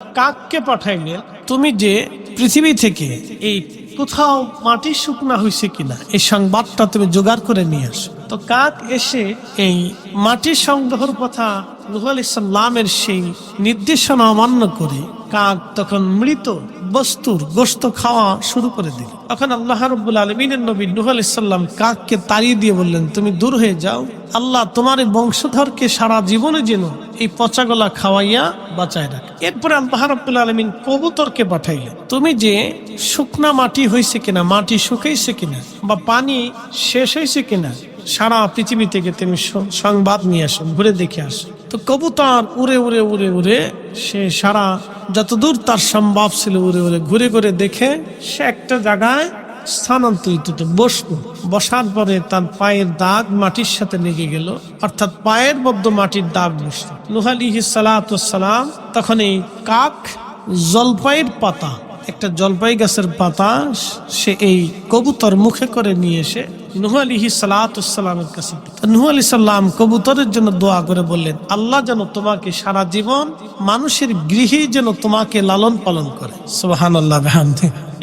কাককে পাঠাইলে তুমি যে পৃথিবী থেকে এই কোথাও মাটি শুকনা হয়েছে কিনা, এই সংবাদটা তুমি জোগাড় করে নিয়ে আসো। তো কাক এসে এই মাটির সংগ্রহের কথা নুহুল ইসলামের সেই নির্দেশনা অমান্য করে কাক তখন মৃত বস্তুর গোস্ত খাওয়া শুরু করে দিল। তখন আল্লাহ রব্বুল আলমিনের নবী নুহুল ইসলাম কাককে তাড়িয়ে দিয়ে বললেন, তুমি দূর হয়ে যাও। আল্লাহ তোমার বংশধরকে সারা জীবনে যেন এই পচাগলা খাওয়াইয়া বাঁচায় রাখ। এরপরে আল্লাহ রব্বুল আলমিন কবুতরকে পাঠাইলেন, তুমি যে শুকনা মাটি হয়েছে কিনা, মাটি শুকাইছে কিনা বা পানি শেষ হয়েছে কিনা, সারা পৃথিবী থেকে তুমি সংবাদ নিয়ে আসো, ঘুরে দেখে আসো। তো কবুতর উড়ে উড়ে উড়ে উড়ে সে সারা যতদূর তার সম্ভব ছিল, উড়ে উড়ে ঘুরে ঘুরে দেখে সে একটা জায়গায় স্থানান্তরিত বসল। বসার পরে তার পায়ের দাগ মাটির সাথে লেগে গেল, অর্থাৎ পায়ের মধ্যে মাটির দাগ বসল। নুহালিহি সালাম তখন এই কাক জলপাইয়ের পাতা, একটা জলপাই গাছের পাতা, সে এই কবুতর মুখে করে নিয়ে এসে নুহ আলিহি সালাতামের কাছে। নুহ আলি সাল্লাম কবুতরের জন্য দোয়া করে বললেন, আল্লাহ যেন তোমাকে সারা জীবন মানুষের গৃহে যেন তোমাকে লালন পালন করে। সোহান আল্লাহ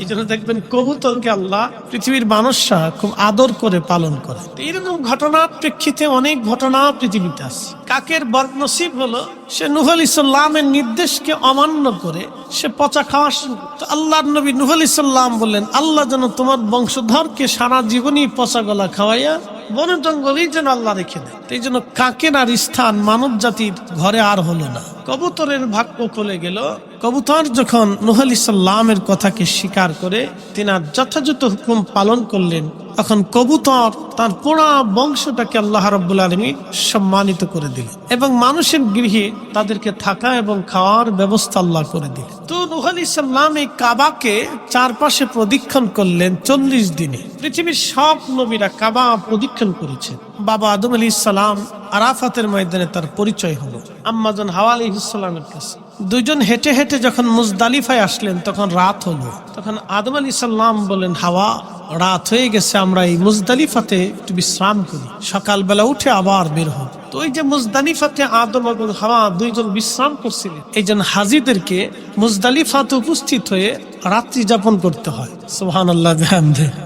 এই জন্য দেখবেন কবুতরকে আল্লাহ পৃথিবীর মানুষরা খুব আদর করে পালন করে। তো এরকম ঘটনার প্রেক্ষিতে অনেক ঘটনা পৃথিবীতে আছে। কাকের বদনসিব হলো, সে নুহল ইসলামের নির্দেশকে অমান্য করে সে পচা খাওয়া শুরু। তো আল্লাহ নবী নুহল ইসলাম বললেন, আল্লাহ যেন তোমার বংশধরকে সারা জীবনই পচা গলা খাওয়াইয়া বন জঙ্গলেই যেন আল্লাহ রেখে দেয়। এই জন্য কাকের আর স্থান মানব জাতির ঘরে আর হলো না। কবুতরের ভাগ্য খুলে গেল কবুতর যখন নুহাল ইসাল্লামের কথাকে স্বীকার করে তিনার যথাযথ হুকুম পালন করলেন, তখন কবুতর তার পোড়া বংশটাকে আল্লাহ রব্বুল আলমী সম্মানিত করে দিলেন এবং মানুষের গৃহে তাদেরকে থাকা এবং খাওয়ার ব্যবস্থা আল্লাহ করে দিলেন। তো নুহাল ইসাল্লাম এই কাবাকে চারপাশে প্রদীক্ষণ করলেন চল্লিশ দিনে। পৃথিবীর সব নবীরা কাবা প্রদীক্ষণ করেছেন। বাবা আদম আলী ইসালাম আরাফাতের ময়দানে তার পরিচয় হলো। আম্মাজন হাওয়া আলী ইসলামের কাছে। দুইজন হেঁটে হেঁটে যখন মুজদালিফায় আসলেন, তখন রাত হলো। তখন আদম আলী সাল্লাম বলেন হাওয়া রাত হয়ে গেছে, আমরা এই মুজদালিফাতে একটু বিশ্রাম করি। সকালবেলা উঠে আবার বের হব। তো ওই যে মুজদালিফাতে আদম এবং হাওয়া দুইজন বিশ্রাম করছিলেন, এই জন্য হাজিদেরকে মুজদালিফাতে উপস্থিত হয়ে রাত্রি যাপন করতে হয়। সুহান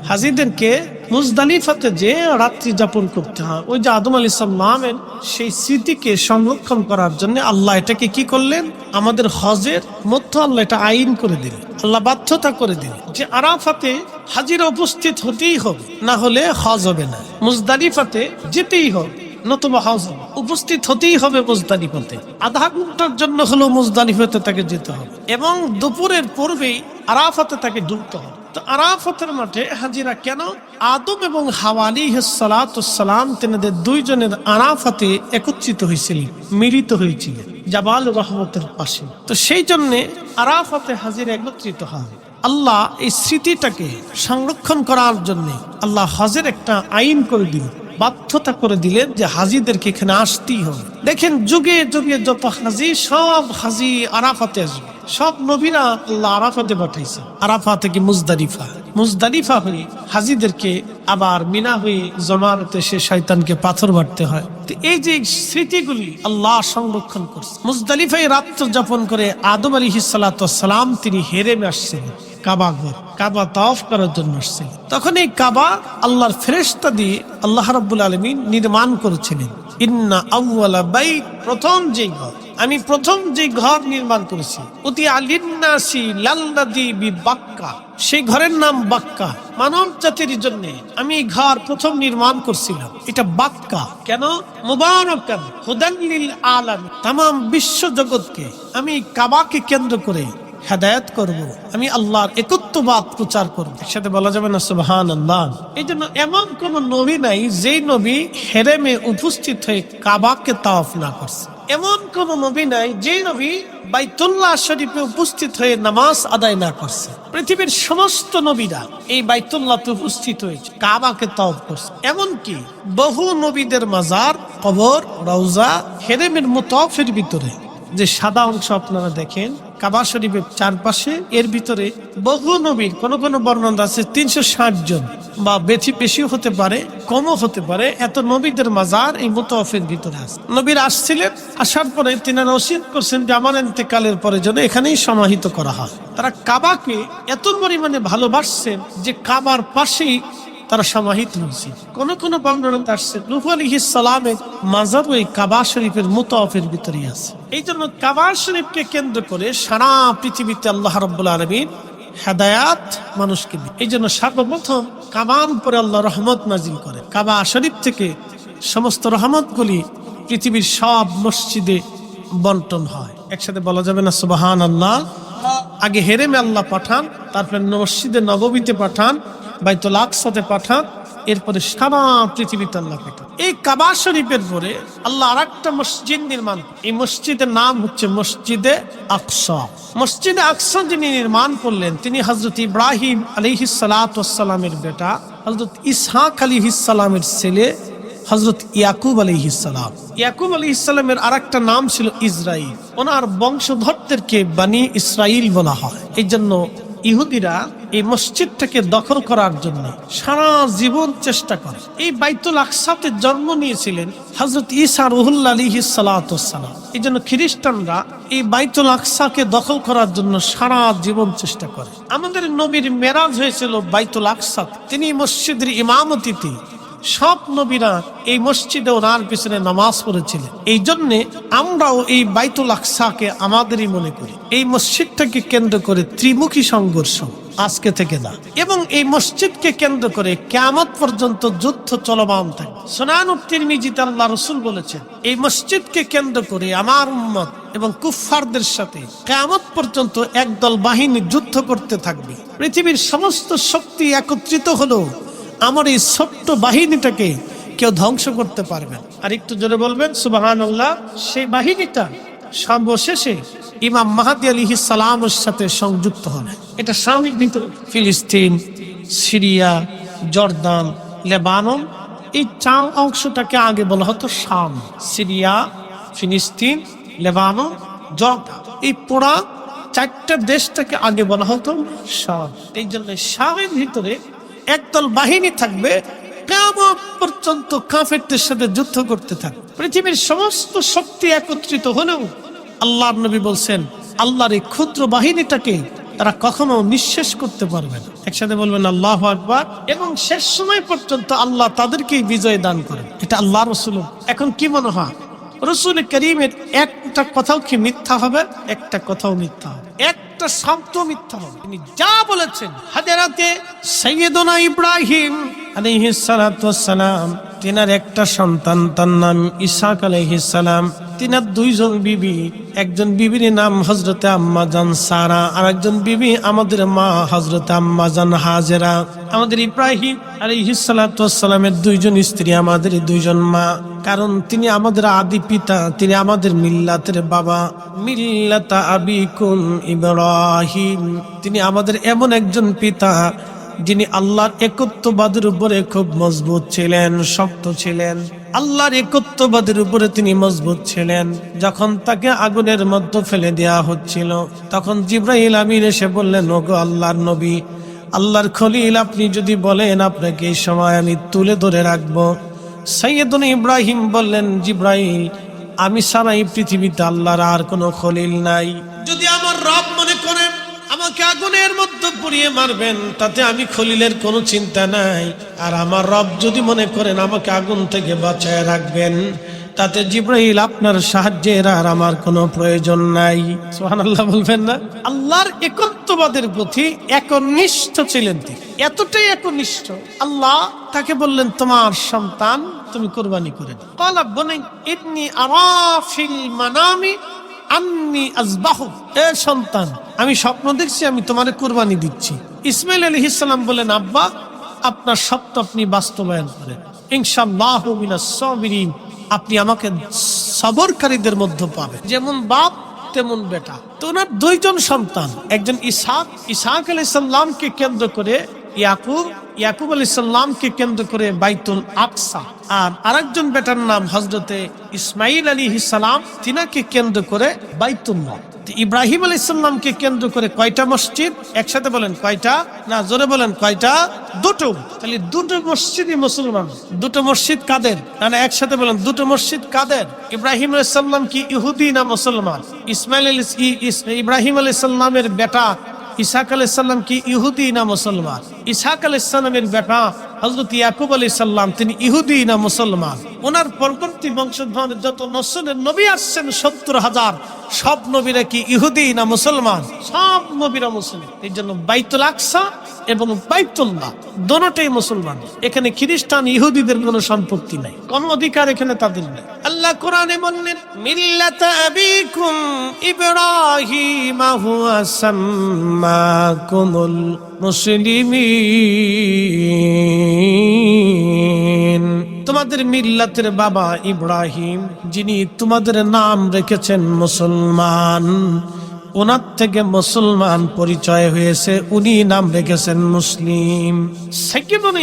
হাজিদেরকে মুজদালিফাতে যে রাত্রি যাপন করতে হয়, ওই যে আদম আলী সাল্লামের সেই স্মৃতিকে সংরক্ষণ করার জন্য আল্লাহ এটাকে কি করলেন? আমাদের হজের মধ্য আল্লাহ এটা আইন করে দিলেন। আল্লাহ বাধ্যতা করে দিলেন যে আরাফাতে হাজিরা উপস্থিত হতেই হবে, না হলে হজ হবে না। মুজদালিফাতে যেতেই হবে, নতুবা হজ হবে। উপস্থিত হতেই হবে মুজদালিফাতে। আধা ঘণ্টার জন্য হলেও মুজদালিফাতে তাকে যেতে হবে। এবং দুপুরের পূর্বেই আরাফাতে তাকে ঢুকতে হবে। তো আরাফতের মাঠে হাজিরা কেন? আদম এবং হাওয়ালি সালাম তেনাদের দুইজনের আরাফাতে একত্রিত হয়েছিলেন, মিলিত হয়েছিলেন, জাবাল রহমতের পাশে। তো সেই জন্যে আরাফাতে হাজিরা একত্রিত হয়। আল্লাহ এই স্মৃতিটাকে সংরক্ষণ করার জন্য আল্লাহ হজের একটা আইন করে দিলেন। বাধ্যতা করে দিলেন যে হাজিদেরকে এখানে আসতেই হবে। দেখেন, যুগে যুগে যত হাজি, সব হাজি আরাফাতে আসবে। সব নবীরা আল্লাহ আরাফাতে পাঠাইছে। আরাফা থেকে মুজদারিফা। মুজদারিফা হয়ে হাজিদেরকে আবার মিনা হয়ে জমানতে সে শয়তানকে পাথর মারতে হয়। তো এই যে স্মৃতিগুলি আল্লাহ সংরক্ষণ করছে। মুজদালিফায় রাত্র যাপন করে আদম আলী সালাম তিনি হেরেমে আসছিলেন। কাবা ঘর। কাবা তাওফ করার জন্য আসছিল। তখন এই কাবা আল্লাহর ফেরেশতা দিয়ে আল্লাহ রাব্বুল আলমিন নির্মাণ করেছিলেন। ইন্না আউয়ালা বাইত, প্রথম যে ঘর। আমি প্রথম যে ঘর নির্মাণ করেছি। অতি আলিন্নাসি লাল্লাদি বি বাক্কা সেই ঘরের নাম বাক্কা। মানব জাতির জন্য আমি এই ঘর প্রথম নির্মাণ করছিলাম। এটা বাক্কা। কেন? মুবারকান হুদাল্লিল আলাম তাম বিশ্ব জগৎকে আমি কাবাকে কেন্দ্র করে হেদায়ত করব। আমি আল্লাহর একত্ববাদ প্রচার করব। সাথে বলা যাবে না সুবহান আল্লাহ এই জন্য এমন কোন নবী নাই যেই নবী হেরেমে উপস্থিত হয়ে কাবাকে তাওয়াফ না করছে। এমন কোন নবী নাই যে নবী বাইতুল্লাহ শরীফে উপস্থিত হয়ে নামাজ আদায় না করছে। পৃথিবীর সমস্ত নবীরা এই বাইতুল্লাহতে উপস্থিত হয়েছে কাবাকে তাওয়াফ করছে। এমনকি বহু নবীদের মাজার কবর রওজা হেরেমের মুতাফের ভিতরে যে সাদা অংশ আপনারা দেখেন, কাবা শরীফের চারপাশে, এর ভিতরে বহু নবীর, কোন কোন বর্ণনা আছে তিনশো ষাট জন বা বেশি বেশিও হতে পারে, কমও হতে পারে, এত নবীদের মাজার এই মোতাফের ভিতরে আছে। নবীর আসছিলেন, আসার পরে তিনি রসিদ করছেন যে আমার এতেকালের পরে যেন এখানেই সমাহিত করা হয়। তারা কাবাকে এত পরিমাণে ভালোবাসছেন যে কাবার পাশেই তারা সমাহিত হয়েছে। কোন কোন বর্ণনা আসছে, নুহ আলী সালামের মাজার ওই কাবা শরীফের মুতাফের ভিতরেই আছে। এই জন্য কাবা শরীফকে কেন্দ্র করে সারা পৃথিবীতে আল্লাহ রব্বুল আলমীর হেদায়াত মানুষকে এই জন্য সর্বপ্রথম কাবার পরে আল্লাহ রহমত নাজিল করে কাবা শরীফ থেকে সমস্ত রহমতগুলি পৃথিবীর সব মসজিদে বন্টন হয়। একসাথে বলা যাবে না সুবাহান আল্লাহ আগে হেরেমে আল্লাহ পাঠান, তারপরে মসজিদে নবমীতে পাঠান, বাইতুল আকসাতে পাঠান, এরপরে সারা পৃথিবীতে আল্লাহ পাঠান। এই কাবা শরীফের পরে আল্লাহ আর একটা মসজিদ নির্মাণ এই মসজিদের নাম হচ্ছে মসজিদে আকসা। মসজিদে আকসা যিনি নির্মাণ করলেন, তিনি হজরত ইব্রাহিম আলিহিসালামের বেটা হজরত ইসহাক আলিহিসালামের ছেলে হজরত ইয়াকুব আলিহিসাল্লাম ইয়াকুব আলী ইসলামের আর একটা নাম ছিল ইসরাইল। ওনার বংশধরদেরকে বানি ইসরাইল বলা হয়। এই জন্য ইহুদিরা এই মসজিদটাকে দখল করার জন্য সারা জীবন চেষ্টা করে। এই বাইতুল আকসাতে জন্ম নিয়েছিলেন হজরত ইসা রুহুল্লা আলিহি সালাম এই জন্য খ্রিস্টানরা এই বাইতুল আকসাকে দখল করার জন্য সারা জীবন চেষ্টা করে। আমাদের নবীর মেরাজ হয়েছিল বাইতুল আকসা তিনি মসজিদের ইমামতিতে সব নবীরা এই মসজিদে ওনার পিছনে নামাজ পড়েছিলেন। এই জন্যে আমরাও এই বাইতুল আকসাকে আমাদেরই মনে করি। এই মসজিদটাকে কেন্দ্র করে ত্রিমুখী সংঘর্ষ আজকে থেকে না। এবং এই মসজিদকে কেন্দ্র করে কেমত পর্যন্ত যুদ্ধ চলমান থাকে সোনানুর তিরমিজিতে আল্লাহ রসুল বলেছেন, এই মসজিদকে কেন্দ্র করে আমার উম্মত এবং কুফফারদের সাথে কেমত পর্যন্ত একদল বাহিনী যুদ্ধ করতে থাকবে। পৃথিবীর সমস্ত শক্তি একত্রিত হলো আমার এই ছোট্ট বাহিনীটাকে কেউ ধ্বংস করতে পারবে না। আর একটু জোরে বলবেন সুবাহান আল্লাহ সেই বাহিনীটা সর্বশেষে ইমাম মাহাদি আলী সালামের সাথে সংযুক্ত হন। এটা স্বাভাবিক ভিতরে ফিলিস্তিন, সিরিয়া, জর্দান, লেবানন, এই চার অংশটাকে আগে বলা হতো শাম। সিরিয়া, ফিলিস্তিন, লেবানন, জর্দান। এই পোড়া চারটা দেশটাকে আগে বলা হতো শাম। এই জন্য শামের ভিতরে একদল বাহিনী থাকবে পর্যন্ত কাফেরদের সাথে যুদ্ধ করতে থাকবে পৃথিবীর সমস্ত শক্তি একত্রিত হলেও আল্লাহর নবী বলছেন, আল্লাহর এই ক্ষুদ্র বাহিনীটাকে তারা কখনো নিঃশেষ করতে পারবে না। একসাথে বলবেন, আল্লাহ আকবার। এবং শেষ সময় পর্যন্ত আল্লাহ তাদেরকেই বিজয় দান করেন। এটা আল্লাহ রসুল। এখন কি মনে হয়? রসুল করিমের একটা কথাও কি মিথ্যা হবে? একটা কথাও মিথ্যা হবে। একটা শব্দ মিথ্যা হবে তিনি যা বলেছেন, হাজারাতে সৈয়দনা ইব্রাহিম আলাইহিস সালাম, তিনার একটা সন্তান, তার নাম ইসাক আলাইহিস সালাম। তিনার দুইজন বিবি, একজন বিবির নাম হজরতে আম্মাজান সারা আর একজন বিবি আমাদের মা হজরতে আম্মাজান হাজেরা। আমাদের ইব্রাহিম আর ওয়াসসালামের দুইজন স্ত্রী, আমাদের দুইজন মা। কারণ তিনি আমাদের আদি পিতা, তিনি আমাদের মিল্লাতের বাবা। মিল্লাতা আবিকুম ইব্রাহিম। তিনি আমাদের এমন একজন পিতা যিনি আল্লাহর একত্ববাদের উপরে খুব মজবুত ছিলেন, শক্ত ছিলেন। আল্লাহর একত্ববাদের উপরে তিনি মজবুত ছিলেন। যখন তাকে আগুনের মধ্যে ফেলে দেওয়া হচ্ছিল, তখন জিব্রাহিল আমির এসে বললেন, ওগো আল্লাহর নবী, আল্লাহর খলিল, আপনি যদি বলেন, আপনাকে এই সময় আমি তুলে ধরে রাখব। সৈয়দুল ইব্রাহিম বললেন জিব্রাহিল আমি সারা এই পৃথিবীতে আল্লাহর আর কোনো খলিল নাই। যদি আমার রব মনে করেন, আমাকে আগুনের মধ্যে পুড়িয়ে মারবেন, তাতে আমি খলিলের কোনো চিন্তা নাই। আর আমার রব যদি মনে করেন আমাকে আগুন থেকে বাঁচায় রাখবেন, তাতে জিব্রাহিল আপনার সাহায্যের আর আমার কোনো প্রয়োজন নাই। সোহান আল্লাহ বলবেন না? আল্লাহর একত্ববাদের প্রতি একনিষ্ঠ ছিলেন তিনি। এতটাই একনিষ্ঠ। আল্লাহ তাকে বললেন, তোমার সন্তান তুমি কোরবানি করে দাও। কলা বনে ইতনি আরাফিল মানামি আন্নি আজবাহু, এ সন্তান, আমি স্বপ্ন দেখছি, আমি তোমারে কোরবানি দিচ্ছি। ইসমাইল আলী ইসলাম বলেন, আব্বা, আপনার স্বপ্ন আপনি বাস্তবায়ন করেন। ইনশাল্লাহ আপনি আমাকে সবরকারীদের মধ্যে পাবেন। যেমন বাপ, তেমন বেটা। তো ওনার দুইজন সন্তান, একজন ইসাক ইসাক আলাইসাল্লামকে কেন্দ্র করে ইয়াকুব ইয়াকুব আলী সাল্লামকে কেন্দ্র করে বাইতুল আকসা। আর আরেকজন বেটার নাম হজরতে ইসমাইল আলী সালাম, তিনাকে কেন্দ্র করে বাইতুল্লাহ ইব্রাহিম আলী সাল্লামকে কেন্দ্র করে কয়টা মসজিদ? একসাথে বলেন কয়টা? না, জোরে বলেন কয়টা? দুটো। তাহলে দুটো মসজিদই মুসলমান। দুটো মসজিদ কাদের? না না, একসাথে বলেন, দুটো মসজিদ কাদের? ইব্রাহিম আলী সাল্লাম কি ইহুদি না মুসলমান? ইসমাইল আলী ইব্রাহিম আলী সাল্লামের বেটা ইসাক আলাই সাল্লাম কি ইহুদি না মুসলমান? ইসাক আলাই সাল্লামের বেটা হজরত ইয়াকুব আলী সাল্লাম তিনি ইহুদি না মুসলমান? ওনার পরবর্তী বংশধন যত নসলের নবী আসছেন সত্তর হাজার, সব নবীরা কি ইহুদি না মুসলমান? সব নবীরা মুসলিম। এই জন্য বাইতুল আকসা এবং বাইতুল্লাহ দোনোটাই মুসলমান। এখানে খ্রিস্টান ইহুদিদের কোনো সম্পত্তি নাই। কোন অধিকার এখানে তাদের নেই। আল্লাহ কোরআনে বললেন মিল্লাত আবিকুম ইব্রাহিম হুয়া সাম্মাকুমুল মুসলিমিন। তোমাদের মিল্লাতের বাবা ইব্রাহিম যিনি তোমাদের নাম রেখেছেন মুসলমান। ওনার থেকে মুসলমান পরিচয় হয়েছে, উনি নাম রেখেছেন মুসলিম।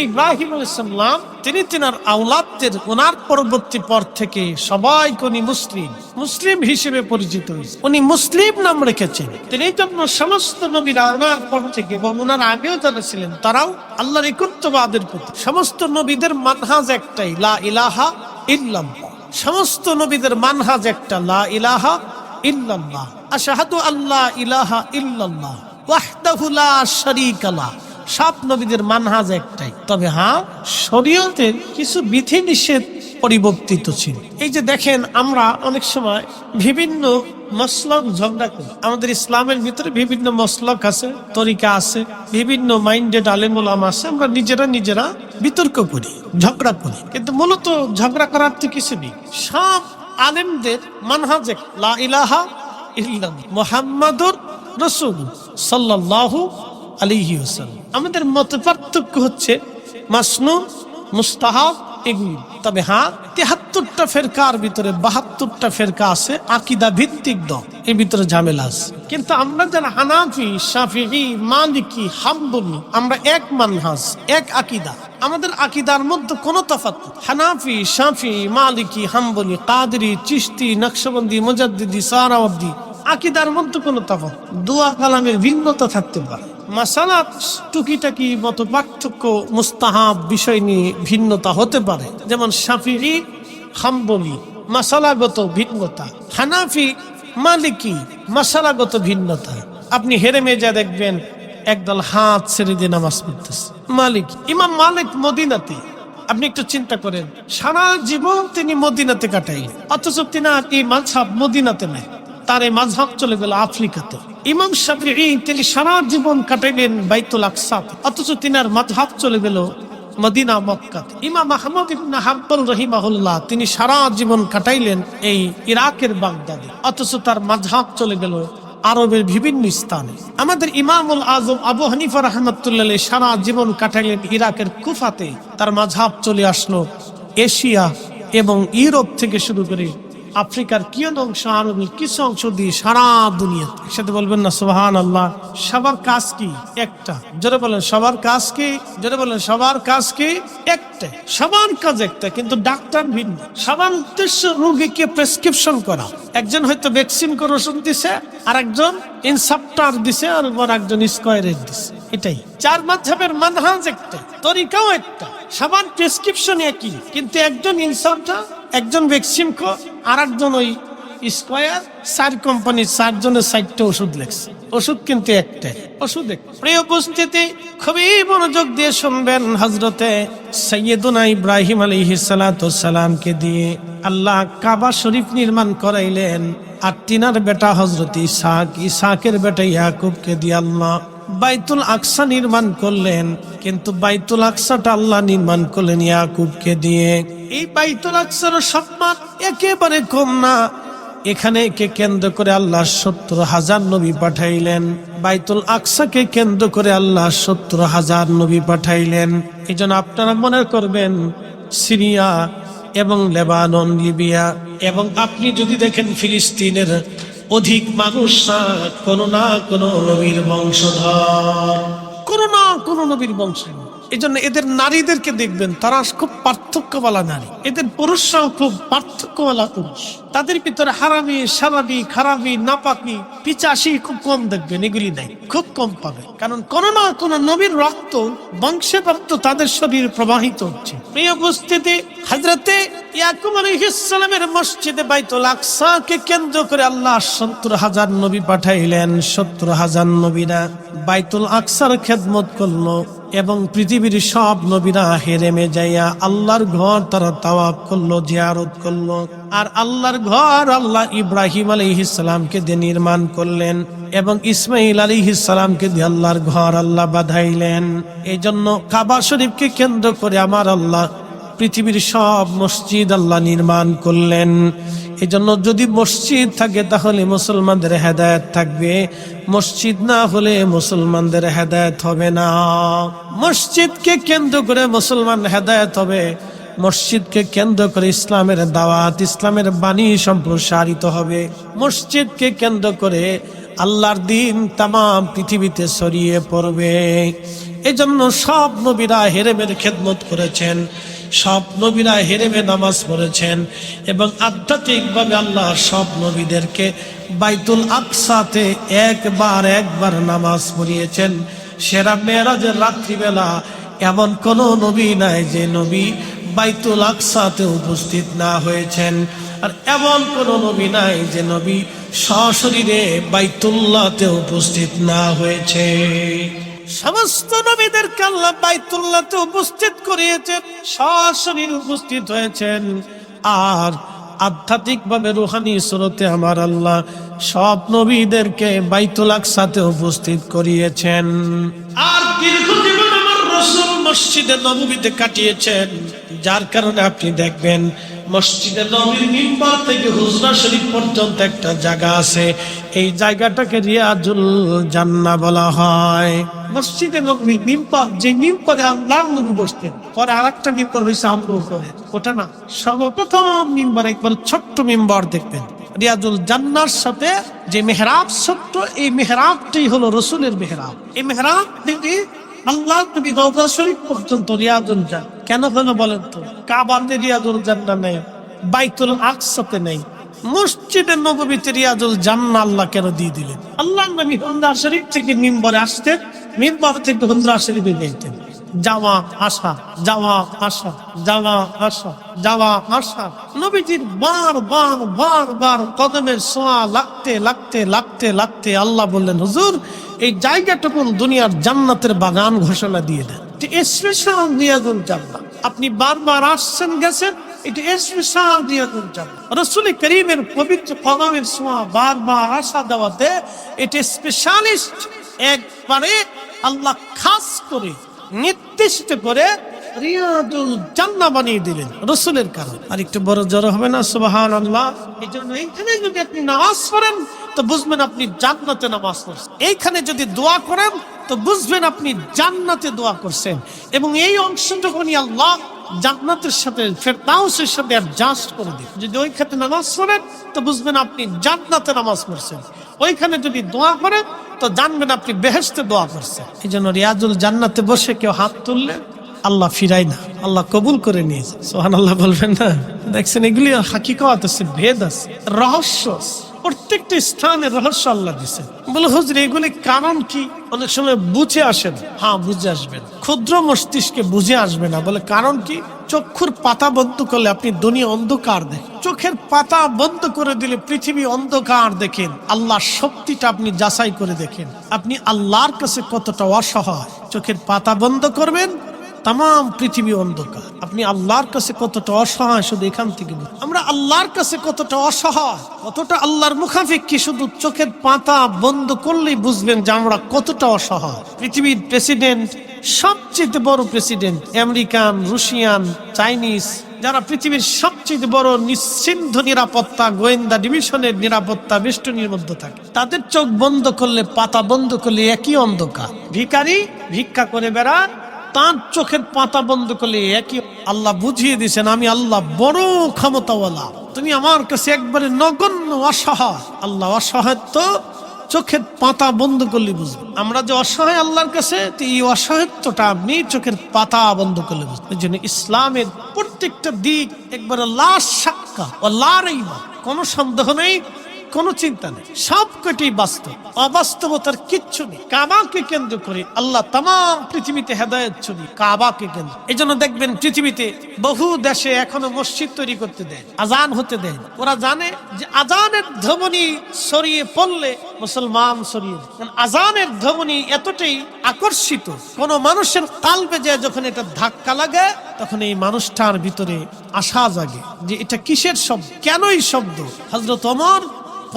ইব্রাহিম আলাইসাল্লাম তিনি তিনার আওলাদদের ওনার পরবর্তী পর থেকে সবাই উনি মুসলিম মুসলিম হিসেবে পরিচিত। হয়েছে উনি মুসলিম নাম রেখেছেন। তিনি জন্য সমস্ত নবীরা ওনার পর থেকে এবং ওনার আগেও যারা ছিলেন, তারাও আল্লাহর একত্ববাদের প্রতি সমস্ত নবীদের মানহাজ একটাই, লা ইলাহা ইল্লাল্লাহ। সমস্ত নবীদের মানহাজ একটা, লা ইলাহা ইল্লাল্লাহ। আশহাদু আল্লাহ ইলাহা ইল্লাল্লাহ। ওয়াহদাহু লা শারীকা লা সব নবীদের মানহাজ একটাই। তবে হ্যাঁ শরীয়তের কিছু বিধি নিষেধ পরিবর্তিত ছিল। এই যে দেখেন, আমরা অনেক সময় বিভিন্ন মসলক ঝগড়া করি। আমাদের ইসলামের ভিতরে বিভিন্ন মসলক আছে, তরিকা আছে, বিভিন্ন মাইন্ডেড আলেমুলাম আছে। আমরা নিজেরা নিজেরা বিতর্ক করি, ঝগড়া করি। কিন্তু মূলত ঝগড়া করার তো কিছু নেই। সব আলেমদের মানহাজ লা ইলাহা মুহাম্মাদুর রাসূল আলাইহি ওয়াসাল্লাম। আমাদের মত পার্থক্য হচ্ছে মাসনু মুস্তাহাব এগুলি। তবে হ্যাঁ তেহাত্তরটা ফেরকার ভিতরে বাহাত্তরটা ফেরকা আছে আকিদা ভিত্তিক দল। এর ভিতরে ঝামেলা আছে। কিন্তু আমরা যারা হানাফি, শাফিঈ, মালিকি, হাম্বলি, আমরা এক মানহাজ, এক আকিদা। আমাদের আকিদার মধ্যে কোনো নেই। হানাফি শাফি মালিকি, হাম্বলি, কাদরি, চিশতি, নকশবন্দি, মুজাদ্দিদি সারাওয়াদ্দি আকিদার মধ্যে কোনো তফাৎ দোয়া কালামের ভিন্নতা থাকতে পারে। মাসালাত টুকিটাকি মতো পার্থক্য, মুস্তাহাব বিষয় নিয়ে ভিন্নতা হতে পারে। যেমন শাফিঈ, হাম্বলি, মাসালাগত ভিন্নতা। হানাফি, মালিকি, মাসালাগত ভিন্নতা। আপনি হেরে মেজা দেখবেন, একদল হাত ছেড়ে দিয়ে নামাজ পড়তেছে। মালিক, ইমাম মালিক মদিনাতে। আপনি একটু চিন্তা করেন, সারা জীবন তিনি মদিনাতে কাটাইলেন, অথচ তিনি এই মাঝহাব মদিনাতে নেই। তার এই মাঝহাব চলে গেল আফ্রিকাতে। ইমাম শাফিঈ তিনি সারা জীবন কাটাইলেন বাইতুল আকসা, অথচ তিনার মাঝহাব চলে গেল মদিনা মক্কাতে ইমাম আহমদ ইবনে রহিমাহুল্লাহ তিনি সারা জীবন কাটাইলেন এই ইরাকের বাগদাদে, অথচ তার মাঝহাব চলে গেল আরবের বিভিন্ন স্থানে। আমাদের ইমামুল আজম আবু হানিফা রহমতুল্লাহ সারা জীবন কাটাইলেন ইরাকের কুফাতে। তার মাঝহাব চলে আসলো এশিয়া এবং ইউরোপ থেকে শুরু করে আফ্রিকার কি অংশ আরবের কিছু অংশ দিয়ে সারা দুনিয়া একসাথে বলবেন না সোহান আল্লাহ সবার কাজ কি? একটা। জোরে বলেন, সবার কাজ কি? জোরে বলেন, সবার কাজ কি? একটা। সবার কাজ একটা, কিন্তু ডাক্তার ভিন্ন। সবার উদ্দেশ্য রোগীকে প্রেসক্রিপশন করা। একজন হয়তো ভ্যাকসিন করে ওষুধ দিছে আর একজন ইনসাপ্টার দিছে আর একজন স্কোয়ারের দিছে। এটাই। চার মাঝহের মানহাজ একটা তরিকাও একটা। সবার প্রেসক্রিপশন একই, কিন্তু একজন ইনসাপ্টার একজন ভ্যাকসিন আর একজন ওই স্কোয়ার, চার কোম্পানির চারজনের চারটে ওষুধ লেখছে। ওষুধ কিন্তু একটাই। ওষুধ প্রিয় উপস্থিতি, খুবই মনোযোগ দিয়ে শুনবেন হজরতে সৈয়দুনা ইব্রাহিম আলাইহি সালামকে দিয়ে। আল্লাহ কাবা শরীফ নির্মাণ করাইলেন, আর তিনার বেটা হজরত ইসাক ইসাকের বেটা ইয়াকুবকে দিয়ে আল্লাহ বাইতুল আকসা নির্মাণ করলেন, কিন্তু বাইতুল আকসাটা আল্লাহ নির্মাণ করলেন ইয়াকুবকে দিয়ে। এই বাইতুল আকসার সম্মান একেবারে কম না। এখানে কে কেন্দ্র করে আল্লাহ সত্তর হাজার নবী পাঠাইলেন। বাইতুল আকসাকে কেন্দ্র করে আল্লাহ সত্তর হাজার নবী পাঠাইলেন। এই আপনারা মনে করবেন, সিরিয়া এবং লেবানন, লিবিয়া, এবং আপনি যদি দেখেন ফিলিস্তিনের অধিক মানুষ না কোনো না কোনো নবীর বংশধর। কোনো না কোনো নবীর বংশে এই জন্য এদের নারীদেরকে দেখবেন, তারা খুব পার্থক্যওয়ালা নারী। এদের পুরুষরাও খুব পার্থক্যওয়ালা পুরুষ। তাদের ভিতরে হারামি সারাবি খারাপি, নাপাকি পিচাশি খুব কম দেখবেন, এগুলি নাই, খুব কম পাবে কারণ কোন না কোন নবীর রক্ত বংশে প্রাপ্ত তাদের শরীরে প্রবাহিত হচ্ছে। প্রিয় উপস্থিতি হাজরতে ইয়াকুব আলাইহিসসালামের মসজিদে বাইতুল আকসাকে কেন্দ্র করে আল্লাহ সত্তর হাজার নবী পাঠাইলেন, সত্তর হাজার নবীরা বাইতুল আকসার খেদমত করল। এবং পৃথিবীর সব নবীরা হেরেমে যাইয়া আল্লাহর ঘর তারা তাওয়াব করল, জিয়ারত করল। আর আল্লাহর ঘর আল্লাহ ইব্রাহিম আলাইহিসসালামকে দিয়ে নির্মাণ করলেন এবং ইসমাইল আলাইহিসসালামকে দিয়ে আল্লাহর ঘর আল্লাহ বাধাইলেন। এই জন্য কাবা শরীফকে কেন্দ্র করে আমার আল্লাহ পৃথিবীর সব মসজিদ আল্লাহ নির্মাণ করলেন। এই জন্য যদি মসজিদ থাকে তাহলে মুসলমানদের হেদায়ত থাকবে। মসজিদ না হলে মুসলমানদের হেদায়ত হবে না। মসজিদকে কেন্দ্র করে মুসলমান হেদায়ত হবে। মসজিদকে কেন্দ্র করে ইসলামের দাওয়াত, ইসলামের বাণী সম্প্রসারিত হবে। মসজিদকে কেন্দ্র করে আল্লাহর দিন তাম পৃথিবীতে ছড়িয়ে পড়বে। এজন্য সব নবীরা হেরেমের খেদমত করেছেন। সব নবীরা হেরেমে নামাজ পড়েছেন এবং আধ্যাত্মিকভাবে আল্লাহ সব নবীদেরকে বাইতুল আকসাতে একবার একবার নামাজ পড়িয়েছেন। সেরা মেয়েরাজের রাত্রিবেলা এমন কোন নবী নাই যে নবী বাইতুল আকসাতে উপস্থিত না হয়েছেন। আর এমন কোন নবী নাই যে নবী সশরীরে বাইতুল্লাতে উপস্থিত না হয়েছে। সমস্ত নবীদেরকে আল্লাহ বাইতুল্লাহতে উপস্থিত করিয়েছেন, সশরীর উপস্থিত হয়েছেন। আর আধ্যাত্মিক ভাবে রুহানি স্রোতে আমার আল্লাহ সব নবীদেরকে বাইতুল আকসাতে উপস্থিত করিয়েছেন। আর দীর্ঘ মসজিদে নবমীতে কাটিয়েছেন, যার কারণে আপনি দেখবেন মসজিদে নবীর মিম্বার থেকে হুজরা শরীফ পর্যন্ত একটা জায়গা আছে। এই জায়গাটাকে রিয়াজুল জান্না বলা হয়। মসজিদে নবী মিম্বার, যে মিম্বরে আল্লাহ নবী বসতেন, পরে আর একটা মিম্বর হয়েছে আমরু করে ওটা না, সর্বপ্রথম মিম্বার, একবার ছোট্ট মিম্বর দেখবেন। রিয়াজুল জান্নার সাথে যে মেহরাব ছোট্ট, এই মেহরাবটাই হলো রসুলের মেহরাব। এই মেহরাব থেকে আল্লাহ নবী রওজা শরীফ পর্যন্ত রিয়াজুল জান কেন কেন বলেন তো, কাবাতে রিয়াজুল জান্না নেই, বাইতুল আকসাতে নেই, মসজিদে নববীতে রিয়াজুল জান্না আল্লাহ কেন দিয়ে দিলেন? আল্লাহ নবী হন্দা শরীফ থেকে মিম্বরে আসতেন, মিম্বর থেকে হন্দা শরীফে যেতেন যাওয়া, আসা যাওয়া আসা যাওয়া আসা যাওয়া, আসা। নবীজির বার বার বার বার কদমের সোয়া লাগতে লাগতে লাগতে লাগতে আল্লাহ বললেন, হুজুর এই জায়গাটুকু দুনিয়ার জান্নাতের বাগান ঘোষণা দিয়ে দেন? স্পেশাল আপনি বারবার আসছেন, গেছেন রসুল স্পেশালিস্ট একবারে আল্লাহ খাস করে করে রিয়াদুল জান্না বানিয়ে দিলেন রসুলের কারণ। আর একটু বড় জড়ো হবে না? সুবাহান আল্লাহ এই জন্য এইখানে যদি আপনি নামাজ পড়েন তো বুঝবেন আপনি জান্নাতে নামাজ পড়ছেন। এইখানে যদি দোয়া করেন, তো বুঝবেন আপনি জান্নাতে দোয়া করছেন। এবং এই অংশটুকুনি আল্লাহ জান্নাতের সাথে, ফেরদাউসের সাথে অ্যাডজাস্ট করে দিন যদি ওই খাতে নামাজ পড়েন, তো বুঝবেন আপনি জান্নাতে নামাজ পড়ছেন। ওইখানে যদি দোয়া করেন, তো জানবেন আপনি বেহেস্তে দোয়া করছেন। এই জন্য রিয়াজুল জান্নাতে বসে কেউ হাত তুললে আল্লাহ ফিরাই না, আল্লাহ কবুল করে নিয়েছে সোহান আল্লাহ বলবেন না? দেখছেন এগুলি হাকিকত আছে, ভেদ আছে, রহস্য আছে। প্রত্যেকটা স্থানের রহস্য আল্লাহ দিছে বলে হুজুর এগুলি কারণ কি? অনেক সময় বুঝে আসেন হ্যাঁ বুঝে আসবেন ক্ষুদ্র মস্তিষ্কে বুঝে আসবে না। বলে কারণ কি? চক্ষুর পাতা বন্ধ করলে আপনি দুনিয়া অন্ধকার দেখেন। চোখের পাতা বন্ধ করে দিলে পৃথিবী অন্ধকার দেখেন। আল্লাহর শক্তিটা আপনি যাচাই করে দেখেন। আপনি আল্লাহর কাছে কতটা অসহায়। চোখের পাতা বন্ধ করবেন তাম পৃথিবী অন্ধকার। আপনি আল্লাহর কাছে কতটা অসহায় শুধু এখান থেকে আমরা আল্লাহর কাছে কতটা অসহায়, কতটা আল্লাহর মুখাফিক্ষি শুধু চোখের পাতা বন্ধ করলেই বুঝবেন যে আমরা কতটা অসহায়। পৃথিবীর প্রেসিডেন্ট, সবচেয়ে বড় প্রেসিডেন্ট আমেরিকান, রুশিয়ান, চাইনিজ, যারা পৃথিবীর সবচেয়ে বড় নিশ্চিন্ত নিরাপত্তা, গোয়েন্দা ডিভিশনের নিরাপত্তা বেষ্টনীর মধ্যে থাকে। তাদের চোখ বন্ধ করলে, পাতা বন্ধ করলে একই অন্ধকার। ভিখারি ভিক্ষা করে বেড়ান তার চোখের পাতা বন্ধ করলে একই আল্লাহ বুঝিয়ে দিয়েছেন, আমি আল্লাহ বড় ক্ষমতাওয়ালা। তুমি আমার কাছে একবারে নগণ্য, অসহায়। আল্লাহ অসহায় তো চোখের পাতা বন্ধ করলে বুঝবে। আমরা যে অসহায় আল্লাহর কাছে এই অসহায়ত্বটা আপনি চোখের পাতা বন্ধ করলে বুঝবে। এই জন্য ইসলামের প্রত্যেকটা দিক একবারে লাশ সাক্কা ও লারাইবা। কোনো সন্দেহ নেই কোনো চিন্তা নেই। সব কটি বাস্তব। অবাস্তবতার কিচ্ছু নেই। কাবাকে কেন্দ্র করে আল্লাহ তাম পৃথিবীতে হেদায়ত ছবি কাবাকে কেন্দ্র। এই জন্য দেখবেন পৃথিবীতে বহু দেশে এখনও মসজিদ তৈরি করতে দেয়, আজান হতে দেয় ওরা জানে যে আজানের ধ্বনি সরিয়ে পড়লে মুসলমান সরিয়ে। আজানের ধ্বনি এতটাই আকর্ষিত, কোন মানুষের কালবে যায় যখন এটা ধাক্কা লাগে, তখন এই মানুষটার ভিতরে আশা জাগে যে এটা কিসের শব্দ, কেনই শব্দ? হজরত অমর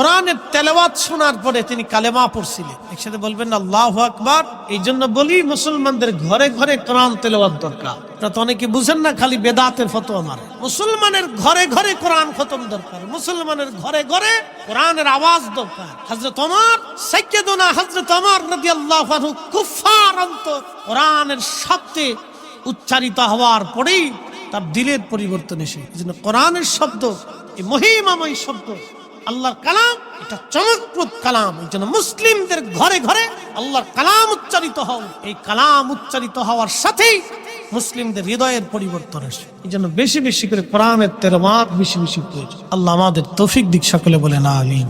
কোরআনের তেলাওয়াত শোনার পরে তিনি কালেমা পড়ছিলেন। একসাথে বলবেন, আল্লাহ আকবার। এই জন্য বলি, মুসলমানদের ঘরে ঘরে কোরআন তেলাওয়াত দরকার। তো অনেকে বুঝেন না, খালি বেদাতের ফতো আমার মুসলমানের ঘরে ঘরে কোরআন খতম দরকার। মুসলমানের ঘরে ঘরে কোরআনের আওয়াজ দরকার। হজরত অমর সাইকেদনা হজরত অমর রাদিয়াল্লাহু আনহু কুফার অন্তর কোরআনের শব্দে উচ্চারিত হওয়ার পরেই তার দিলের পরিবর্তন এসে এই কোরআনের শব্দ, এই মহিমাময় শব্দ আল্লাহর কালাম, এটা চমকপ্রদ কালাম। এই জন্য মুসলিমদের ঘরে ঘরে আল্লাহর কালাম উচ্চারিত হও। এই কালাম উচ্চারিত হওয়ার সাথেই মুসলিমদের হৃদয়ের পরিবর্তন আসে। এই জন্য বেশি বেশি করে কোরআনের তেরমাত বেশি বেশি প্রয়োজন। আল্লাহ আমাদের তৌফিক দিক, সকলে বলে না আমিন।